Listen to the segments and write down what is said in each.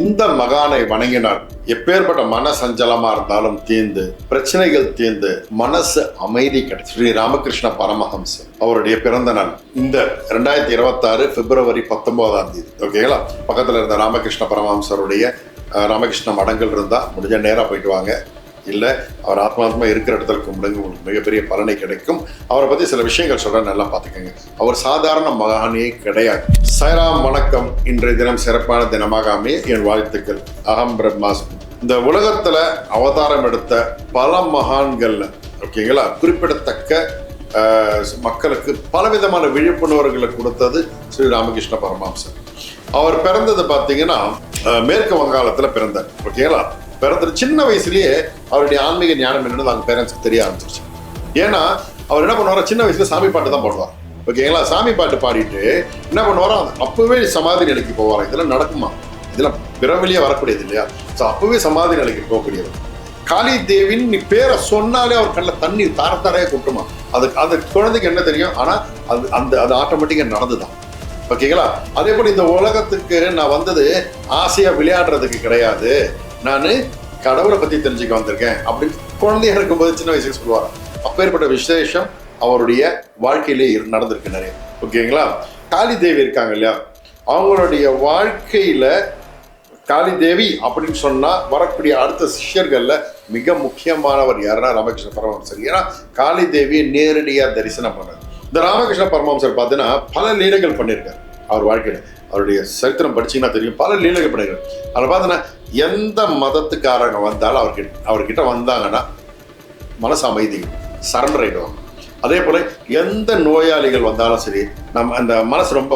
இந்த மகானை வணங்கினார் எப்பேற்பட்ட மன சஞ்சலமா இருந்தாலும் தீர்ந்து பிரச்சனைகள் தீர்ந்து மனசு அமைதி கிடைச்சு. ஸ்ரீ ராமகிருஷ்ண பரமஹம்சர் அவருடைய பிறந்த நாள் இந்த ரெண்டாயிரத்தி இருபத்தாறு பிப்ரவரி பத்தொன்பதாம் தேதி. ஓகேங்களா பக்கத்துல இருந்த ராமகிருஷ்ண பரமஹம்சருடைய ராமகிருஷ்ண மடங்கள் இருந்தா முடிஞ்ச நேராக போயிட்டு வாங்க. இல்லை அவர் ஆத்மாத்மா இருக்கிற இடத்துல கும்பிடுங்க. உங்களுக்கு மிகப்பெரிய பலனை கிடைக்கும். அவரை பற்றி சில விஷயங்கள் சொல்கிறேன் நல்லா பார்த்துக்கோங்க. அவர் சாதாரண மகானே கிடையாது. சைராம் வணக்கம். இன்றைய தினம் சிறப்பான தினமாக அமைய என் வாழ்த்துக்கள். அகம் பிரம்மாஸ்மி. இந்த உலகத்தில் அவதாரம் எடுத்த பல மகான்களில் ஓகேங்களா? குறிப்பிடத்தக்க மக்களுக்கு பலவிதமான விழிப்புணர்வுகளை கொடுத்தது ஸ்ரீ ராமகிருஷ்ண பரமாம்சர் அவர் பிறந்தது பார்த்தீங்கன்னா மேற்கு வங்காளத்தில் பிறந்தார் ஓகேங்களா? பிறந்த சின்ன வயசுலேயே அவருடைய ஆன்மீக ஞானம் என்னன்னு அவங்க பேரண்ட்ஸ்க்கு தெரிய ஆரம்பிச்சிருச்சு. ஏன்னா அவர் என்ன பண்ணுவார்? சின்ன வயசுல சாமி பாட்டு தான் போடுவார். ஓகேங்களா சாமி பாட்டு பாடிட்டு என்ன பண்ணுவாரோ அப்பவே சமாதி நிலைக்கு போவாராம் இதெல்லாம் நடக்குமா? இதெல்லாம் பிறவிலேயே வரக்கூடியது இல்லையா? ஸோ அப்பவே சமாதி நிலைக்கு போகக்கூடியவர். காளி தேவின் நீ பேரை சொன்னாலே அவர் கண்ணில் தண்ணி தார தாரையே கொட்டுமா? அது அந்த குழந்தைக்கு என்ன தெரியும்? ஆனால் அது அந்த அது ஆட்டோமேட்டிக்காக நடந்துதான். ஓகேங்களா அதே போல் இந்த உலகத்துக்கு நான் வந்தது ஆசையாக விளையாடுறதுக்கு கிடையாது. நான் கடவுளை பற்றி தெரிஞ்சுக்க வந்திருக்கேன் அப்படின்னு குழந்தையா இருக்கும்போது சின்ன வயசுக்கு சொல்லுவார் அப்பேற்பட்ட விசேஷம் அவருடைய வாழ்க்கையிலே இரு- நடந்திருக்கு நிறைய ஓகேங்களா? காளி தேவி இருக்காங்க இல்லையா? அவங்களுடைய வாழ்க்கையில காளி தேவி அப்படின்னு சொன்னால் வரக்கூடிய அடுத்த சிஷ்யர்களில் மிக முக்கியமானவர் யாருன்னா ராமகிருஷ்ண பரமஹம்சர். ஏன்னா காளி தேவியை நேரடியாக தரிசனம் பண்ணார் இந்த ராமகிருஷ்ண பரமஹம்சர் பார்த்தீங்கன்னா பல லீலைகள் பண்ணியிருக்காரு. அவர் வாழ்க்கையில் அவருடைய சரித்திரம் படிச்சிங்கன்னா தெரியும். பல லீலைகள் பண்ணியிருக்காரு. அதில் பார்த்தீங்கன்னா எந்த மதத்துக்காரங்க வந்தாலும் அவர்கிட்ட அவர்கிட்ட வந்தாங்கன்னா மனசு அமைதி சரண்டர் ஆகிடுவாங்க அதே போல் எந்த நோயாளிகள் வந்தாலும் சரி நம்ம அந்த மனசு ரொம்ப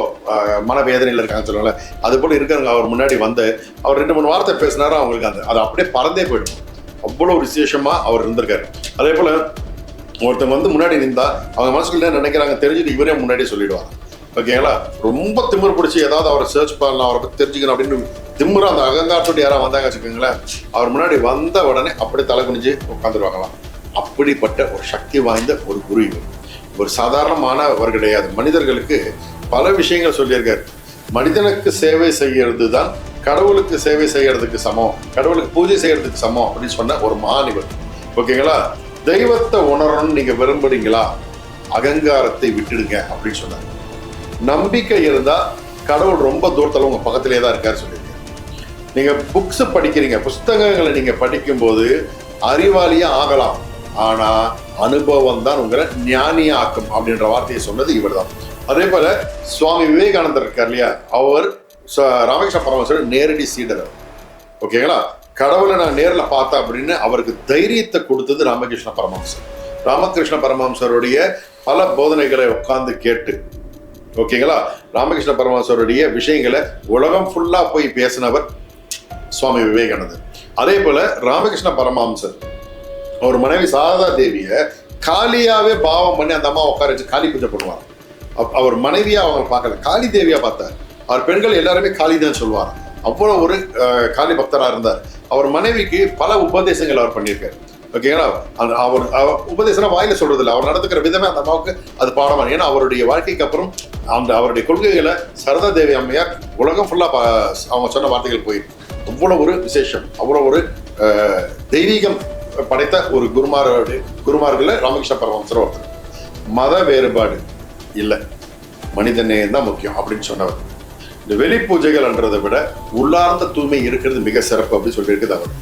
மனவேதனையில் இருக்காங்கன்னு சொல்லுவாங்கல்ல அது போல் இருக்கிறவங்க அவர் முன்னாடி வந்து அவர் ரெண்டு மூணு வார்த்தை பேசினாரோ அவங்களுக்கு அந்த அது அப்படியே பறந்தே போயிடும். அவ்வளோ விசேஷமாக அவர் இருந்திருக்காரு. அதே போல் ஒருத்தவங்க வந்து முன்னாடி நின்றா அவங்க மனசுக்குள்ள என்ன நினைக்கிறாங்க தெரிஞ்சுட்டு இவரே முன்னாடியே சொல்லிடுவாங்க. ஓகேங்களா? ரொம்ப திமிர் பிடிச்சி ஏதாவது அவரை சர்ச் பண்ணலாம் அவரை பற்றி தெரிஞ்சுக்கணும் அப்படின்னு திமிரா அந்த அகங்காரத்தோடு யாராவது வந்தாங்க வச்சுக்கோங்களேன் அவர் முன்னாடி வந்த உடனே அப்படியே தலை குனிஞ்சு உட்காந்துருவாங்களாம் அப்படிப்பட்ட ஒரு சக்தி வாய்ந்த ஒரு குரு இவர். ஒரு சாதாரணமானவர் கிடையாது மனிதர்களுக்கு பல விஷயங்கள் சொல்லியிருக்காரு. மனிதனுக்கு சேவை செய்கிறது தான் கடவுளுக்கு சேவை செய்கிறதுக்கு சமம் கடவுளுக்கு பூஜை செய்கிறதுக்கு சமம் அப்படின்னு சொன்ன ஒரு மாநிவர் ஓகேங்களா? தெய்வத்தை உணரணும்னு நீங்கள் விரும்புறீங்களா? அகங்காரத்தை விட்டுடுங்க அப்படின்னு சொன்னார். நம்பிக்கை இருந்தால் கடவுள் ரொம்ப தூரத்தில் உங்கள் பக்கத்திலே தான் இருக்காரு சொல்லியிருக்காரு. நீங்கள் புக்ஸ் படிக்கிறீங்க புஸ்தகங்களை நீங்கள் படிக்கும்போது அறிவாளியாக ஆகலாம். ஆனா அனுபவம் தான் உங்களை ஞானியாக்கும் அப்படின்ற வார்த்தையை சொன்னது இவர் தான் அதே போல சுவாமி விவேகானந்தர் இருக்கார் இல்லையா? அவர் ச- ராமகிருஷ்ண பரமேஸ்வரர் நேரடி சீடர் ஓகேங்களா கடவுளை நான் நேரில் பார்த்தேன் அப்படின்னு அவருக்கு தைரியத்தை கொடுத்தது ராமகிருஷ்ண பரமஹம்சர். ராமகிருஷ்ண பரமஹம்சருடைய பல போதனைகளை உட்கார்ந்து கேட்டு ஓகேங்களா ராமகிருஷ்ண பரமஹம்சருடைய விஷயங்களை உலகம் ஃபுல்லாக போய் பேசினவர் சுவாமி விவேகானந்தர். அதே போல ராமகிருஷ்ண பரமஹம்சர். அவர் மனைவி சாரதா தேவியை காளியாவே பாவம் பண்ணி அந்த அம்மா உட்கார வச்சு காளி பூஜை பண்ணுவார் அவர் மனைவியா அவங்க பார்க்கல. காளி தேவியா பார்த்தார். அவர் பெண்கள் எல்லாருமே காளி தான் சொல்லுவார் அவ்வளவு ஒரு காளி பக்தராக இருந்தார். அவர் மனைவிக்கு பல உபதேசங்கள் அவர் பண்ணியிருக்காரு. ஓகேங்களா? அந்த அவர் அவர் உபதேசம் வாயில சொல்றது இல்லை அவர் நடத்துக்கிற விதமே அந்த அம்மாவுக்கு அது பாடமான ஏன்னா அவருடைய வாழ்க்கைக்கு அப்புறம் அந்த அவருடைய கொள்கைகளை சரதா தேவி அம்மையார் உலகம் ஃபுல்லா அவங்க சொன்ன வார்த்தைகள் போய் அவ்வளோ ஒரு விசேஷம். அவ்வளோ ஒரு தெய்வீகம் படைத்த ஒரு குருமாரோடு குருமார்களில் ராமகிருஷ்ண பரமஹம்சர் ஒருத்தர். மத வேறுபாடு இல்லை. மனிதநேயம் தான் முக்கியம் அப்படின்னு சொன்னவர். இந்த வெளி பூஜைகள்ன்றதை விட உள்ளார்ந்த தூய்மை இருக்கிறது மிக சிறப்பு அப்படின்னு சொல்லியிருக்குது அவர்.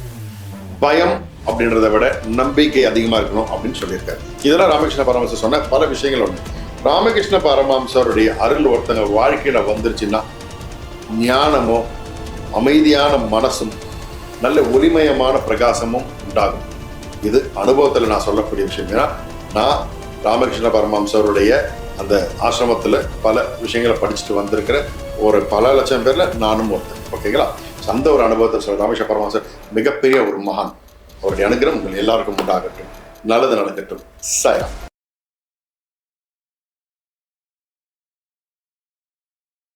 பயம் அப்படின்றத விட நம்பிக்கை அதிகமாக இருக்கணும் அப்படின்னு சொல்லியிருக்காரு. இதெல்லாம் ராமகிருஷ்ண பரமஹம்சர் சொன்ன பல விஷயங்கள் உண்டு. ராமகிருஷ்ண பரமஹம்சருடைய அருள் ஒருத்தங்க வாழ்க்கையில் வந்துருச்சுன்னா ஞானமும் அமைதியான மனசும் நல்ல ஒளிமயமான பிரகாசமும் உண்டாகும். இது அனுபவத்தில் நான் சொல்லக்கூடிய விஷயம். ஏன்னா நான் ராமகிருஷ்ண பரமஹம்சருடைய அந்த ஆசிரமத்தில் பல விஷயங்களை படிச்சுட்டு வந்திருக்கிற ஒரு பல லட்சம் பேரில் நானும் ஒருத்தன். ஓகேங்களா? அந்த ஒரு அனுபவத்தை சொல்ல ராமகிருஷ்ண பரமஹம்சர் மிகப்பெரிய ஒரு மகான். அவருடைய அனுகிரகம் உங்கள் எல்லாருக்கும் உண்டாகட்டும். நல்லது நடக்கட்டும். சரி